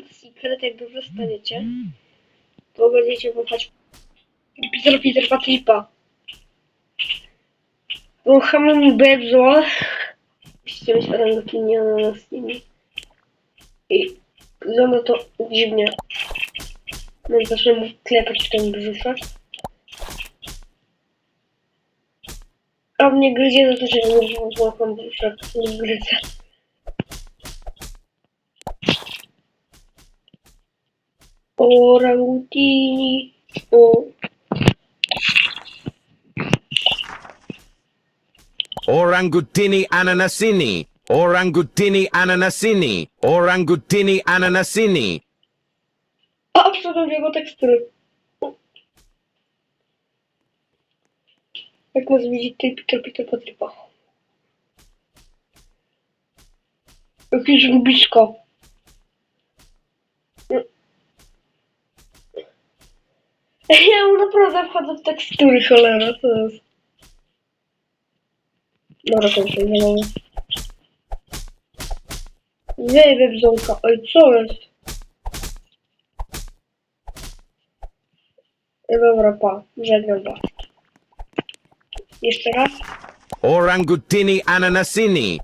Secret, jak dobrze staniecie, to będziecie kochać Peter Peter Patripa. Bo hamon bedzo. Musicie mieć orangukinia na nas nimi. I wygląda to dziwnie. No i zacznę mu klepać w ten brzuszek. A mnie gryzie za to, że nie złapam brzuszek. Nie gryzę. Orangutini. O. Orangutini ananasini. Orangutini ananasini. Orangutini ananasini. A, wszedłem w jego tekstury. Jak można widzieć, ty Peter Peter Patrypa. Jakieś lubiczko. Ja mu naprawdę wchodzę w tekstury, cholera, co jest? Dobra, to nie mamy. Wyjdę bzonka, oj, co jest? Dobra, pa, żegnam. Jeszcze raz. Orangutini ananasini.